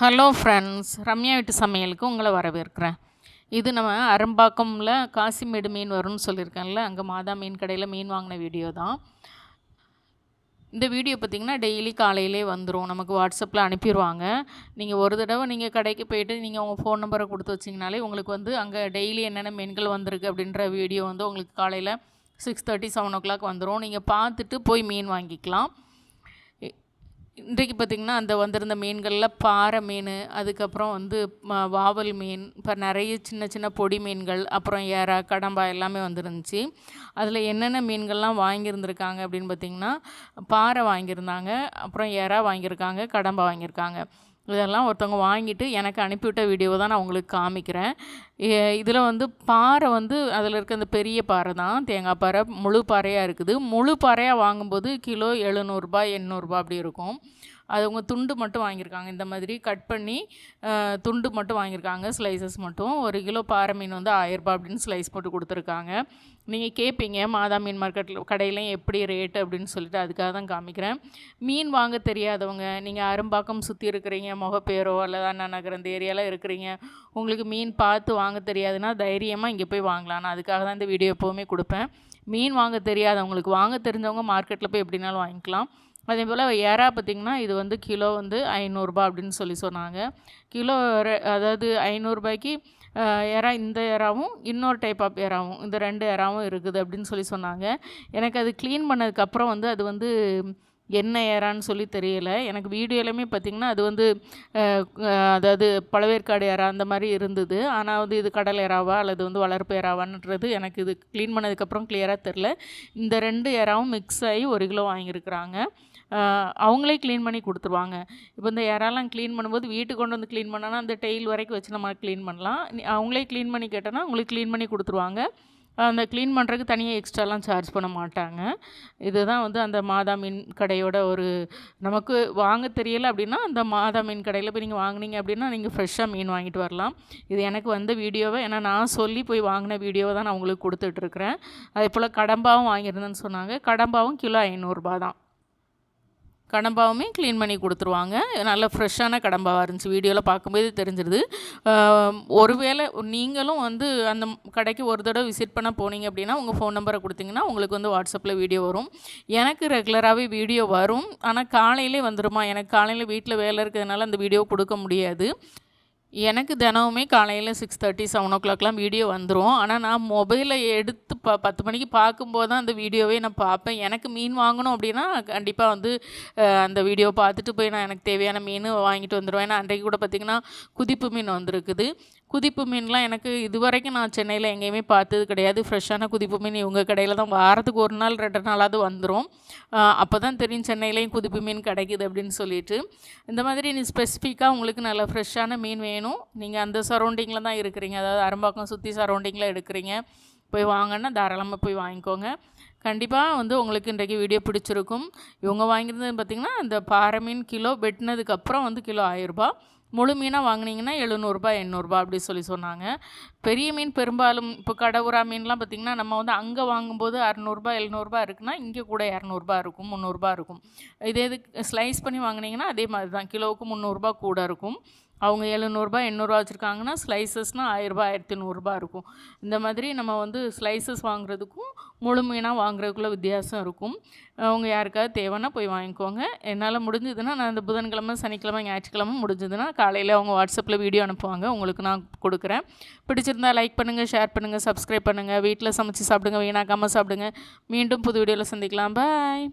Hello friends Ramya வீட்டு சமையலுக்கு உங்களை வரவேற்கிறேன். இது நம்ம அரும்பாக்கமில் காசிமேடு மீன் வரும்னு சொல்லியிருக்கேன்ல அங்கே மாதா மீன் கடையில் மீன் வாங்கின வீடியோ தான். இந்த வீடியோ பார்த்திங்கன்னா டெய்லி காலையிலே வந்துடும் நமக்கு வாட்ஸ்அப்பில் அனுப்பிடுவாங்க நீங்கள் ஒரு தடவை நீங்கள் கடைக்கு போயிட்டு நீங்கள் உங்கள் ஃபோன் நம்பரை கொடுத்து வச்சிங்கனாலே உங்களுக்கு வந்து அங்கே டெய்லி என்னென்ன மீன்கள் வந்திருக்கு அப்படின்ற வீடியோ வந்து உங்களுக்கு காலையில் six thirty seven o'clock வந்துடும் நீங்கள் பார்த்துட்டு போய் மீன் வாங்கிக்கலாம். இன்றைக்கு பார்த்திங்கன்னா அந்த வந்திருந்த மீன்களில் பாறை மீன் அதுக்கப்புறம் வந்து வாவல் மீன் இப்போ நிறைய சின்ன சின்ன பொடி மீன்கள் அப்புறம் ஏரா கடம்பா எல்லாமே வந்துருந்துச்சு. அதில் என்னென்ன மீன்கள்லாம் வாங்கியிருந்துருக்காங்க அப்படின்னு பார்த்திங்கன்னா பாறை வாங்கியிருந்தாங்க அப்புறம் ஏரா வாங்கியிருக்காங்க கடம்பா வாங்கியிருக்காங்க. இதெல்லாம் ஒருத்தவங்க வாங்கிட்டு எனக்கு அனுப்பிவிட்ட வீடியோ தான் நான் உங்களுக்கு காமிக்கிறேன். இதில் வந்து பாறை வந்து அதில் இருக்க அந்த பெரிய பாறை தான். தேங்காய் பாறை முழு பாறையாக இருக்குது. முழு பாறையாக வாங்கும்போது கிலோ எழுநூறுபா எண்ணூறுபா அப்படி இருக்கும். அது அவங்க துண்டு மட்டும் வாங்கியிருக்காங்க. இந்த மாதிரி கட் பண்ணி துண்டு மட்டும் வாங்கியிருக்காங்க. ஸ்லைசஸ் மட்டும். ஒரு கிலோ பாறை மீன் வந்து ஆயிரரூபா அப்படின்னு ஸ்லைஸ் போட்டு கொடுத்துருக்காங்க. நீங்கள் கேட்பீங்க மாதா மீன் மார்க்கெட்டில் கடையிலையும் எப்படி ரேட்டு அப்படின்னு சொல்லிட்டு அதுக்காக தான் காமிக்கிறேன். மீன் வாங்க தெரியாதவங்க நீங்கள் அரும்பாக்கம் சுற்றி இருக்கிறீங்க முகப்பேரோ அல்லது அண்ணா நகர் இந்த ஏரியாவில் இருக்கிறீங்க உங்களுக்கு மீன் பார்த்து வாங்க தெரியாதுன்னா தைரியமாக இங்கே போய் வாங்கலாம். நான் அதுக்காக தான் இந்த வீடியோ எப்போவுமே கொடுப்பேன். மீன் வாங்க தெரியாதவங்களுக்கு வாங்க தெரிஞ்சவங்க மார்க்கெட்டில் போய் எப்படினாலும் வாங்கிக்கலாம். அதே போல் எறா பார்த்திங்கன்னா இது வந்து கிலோ வந்து ஐநூறுரூபா அப்படின்னு சொல்லி சொன்னாங்க. கிலோ அதாவது ஐநூறுரூபாய்க்கு எறா இந்த எறாவும் இன்னொரு டைப் ஆஃப் எறாவும் இந்த ரெண்டு எறாவும் இருக்குது அப்படின்னு சொல்லி சொன்னாங்க. எனக்கு அது க்ளீன் பண்ணதுக்கப்புறம் வந்து அது வந்து என்ன ஏறான்னு சொல்லி தெரியலை. எனக்கு வீடியோலையுமே பார்த்திங்கன்னா அது வந்து அதாவது பழவேற்காடு ஏறா அந்த மாதிரி இருந்தது. ஆனால் வந்து இது கடல் ஏறாவா அல்லது வந்து வளர்ப்பு ஏறாவான்றது எனக்கு இது க்ளீன் பண்ணதுக்கப்புறம் கிளியராக தெரில இந்த ரெண்டு ஏறாவும் மிக்ஸ் ஆகி ஒரு கிலோ வாங்கியிருக்கிறாங்க. அவங்களே க்ளீன் பண்ணி கொடுத்துருவாங்க. இப்போ இந்த யாரெல்லாம் க்ளீன் பண்ணும்போது வீட்டுக்கு கொண்டு வந்து க்ளீன் பண்ணோன்னா அந்த டெய்ல் வரைக்கும் வச்சு நம்ம க்ளீன் பண்ணலாம். அவங்களே க்ளீன் பண்ணி கேட்டோன்னா அவங்களுக்கு க்ளீன் பண்ணி கொடுத்துருவாங்க. அந்த க்ளீன் பண்ணுறதுக்கு தனியாக எக்ஸ்ட்ராலாம் சார்ஜ் பண்ண மாட்டாங்க. இதுதான் வந்து அந்த மாதா மீன் கடையோட ஒரு நமக்கு வாங்க தெரியலை அப்படின்னா அந்த மாதா மீன் கடையில் போய் நீங்கள் வாங்கினீங்க அப்படின்னா நீங்கள் ஃப்ரெஷ்ஷாக மீன் வாங்கிட்டு வரலாம். இது எனக்கு வந்த வீடியோவை ஏன்னா நான் சொல்லி போய் வாங்கின வீடியோவை தான் நான் உங்களுக்கு கொடுத்துட்ருக்குறேன் அதே போல் கடம்பாவும் வாங்கியிருந்தேன்னு சொன்னாங்க. கடம்பாவும் கிலோ ஐநூறுரூபா தான். கடம்பாவுமே க்ளீன் பண்ணி கொடுத்துருவாங்க. நல்ல ஃப்ரெஷ்ஷான கடம்பாவாக இருந்துச்சு. வீடியோவில் பார்க்கும்போது தெரிஞ்சிருது. ஒருவேளை நீங்களும் வந்து அந்த கடைக்கு ஒரு தடவை விசிட் பண்ண போனீங்க அப்படின்னா உங்கள் ஃபோன் நம்பரை கொடுத்தீங்கன்னா உங்களுக்கு வந்து வாட்ஸ்அப்பில் வீடியோ வரும். எனக்கு ரெகுலராகவே வீடியோ வரும். ஆனால் காலையிலே வந்துடுமா எனக்கு காலையில் வீட்டில் வேலை இருக்கிறதுனால அந்த வீடியோ கொடுக்க முடியாது. எனக்கு தினமுமே காலையில் சிக்ஸ் தேர்ட்டி செவன் ஓ கிளாக்லாம் வீடியோ வந்துடும் ஆனால் நான் மொபைலை எடுத்து ப பத்து மணிக்கு பார்க்கும்போது தான் அந்த வீடியோவே நான் பார்ப்பேன். எனக்கு மீன் வாங்கணும் அப்படின்னா கண்டிப்பாக வந்து அந்த வீடியோ பார்த்துட்டு போய் நான் எனக்கு தேவையான மீன் வாங்கிட்டு வந்துடுவேன். ஏன்னா அன்றைக்கு கூட பார்த்திங்கன்னா குதிப்பு மீன் வந்திருக்குது. குதிப்பு மீன்லாம் எனக்கு இது வரைக்கும் நான் சென்னையில் எங்கேயுமே பார்த்தது கிடையாது. ஃப்ரெஷ்ஷான குதிப்பு மீன் இவங்க கடையில் தான் வாரத்துக்கு ஒரு நாள் ரெண்டு நாளாவது வந்துடும் அப்போ தான் தெரியும் சென்னையிலையும் குதிப்பு மீன் கிடைக்குது அப்படின்னு சொல்லிட்டு. இந்த மாதிரி நீ ஸ்பெசிஃபிக்காக உங்களுக்கு நல்ல ஃப்ரெஷ்ஷான மீன் வேணும். நீங்கள் அந்த சரௌண்டிங்கில் தான் இருக்கிறீங்க. அதாவது அரும்பாக்கம் சுற்றி சரௌண்டிங்கில் எடுக்கிறீங்க. போய் வாங்கன்னா தாராளமாக போய் வாங்கிக்கோங்க. கண்டிப்பாக வந்து உங்களுக்கு இன்றைக்கு வீடியோ பிடிச்சிருக்கும். இவங்க வாங்கியிருந்தது பார்த்திங்கன்னா அந்த பாறை மீன் கிலோ வெட்டினதுக்கப்புறம் வந்து கிலோ ஆயிரரூபா முழு மீனாக வாங்கினீங்கன்னா எழுநூறுபா எண்ணூறுபா அப்படி சொல்லி சொன்னாங்க. பெரிய மீன் பெரும்பாலும் இப்போ கடவுரா மீன்லாம் பார்த்திங்கன்னா நம்ம வந்து அங்கே வாங்கும்போது அறநூறுபா எழுநூறுபா இருக்குன்னா இங்கே கூட இரநூறுபா இருக்கும் முந்நூறுபா இருக்கும். இதே இது ஸ்லைஸ் பண்ணி வாங்கினீங்கன்னா அதே மாதிரி தான் கிலோவுக்கு முந்நூறுரூபா கூட இருக்கும். அவங்க எழுநூறுபா எண்ணூறுரூவா வச்சுருக்காங்கன்னா ஸ்லைசஸ்னால் ஆயிரரூபா ஆயிரத்தி நூறுரூபா இருக்கும். இந்த மாதிரி நம்ம வந்து ஸ்லைசஸ் வாங்குறதுக்கும் முழுமையாக வாங்குறதுக்குள்ள வித்தியாசம் இருக்கும். அவங்க யாருக்காவது தேவைன்னா போய் வாங்கிக்கோங்க. என்னால் முடிஞ்சதுன்னா நான் இந்த புதன்கிழமை சனிக்கிழமை ஞாயிற்றுக்கிழமை முடிஞ்சதுன்னா காலையில் அவங்க வாட்ஸ்அப்பில் வீடியோ அனுப்புவாங்க. உங்களுக்கு நான் கொடுக்குறேன். பிடிச்சிருந்தா லைக் பண்ணுங்கள் ஷேர் பண்ணுங்கள் சப்ஸ்கிரைப் பண்ணுங்கள் வீட்டில் சமைச்சு சாப்பிடுங்க வீணாக்காமல் சாப்பிடுங்க. மீண்டும் புது வீடியோவில் சந்திக்கலாம். பாய்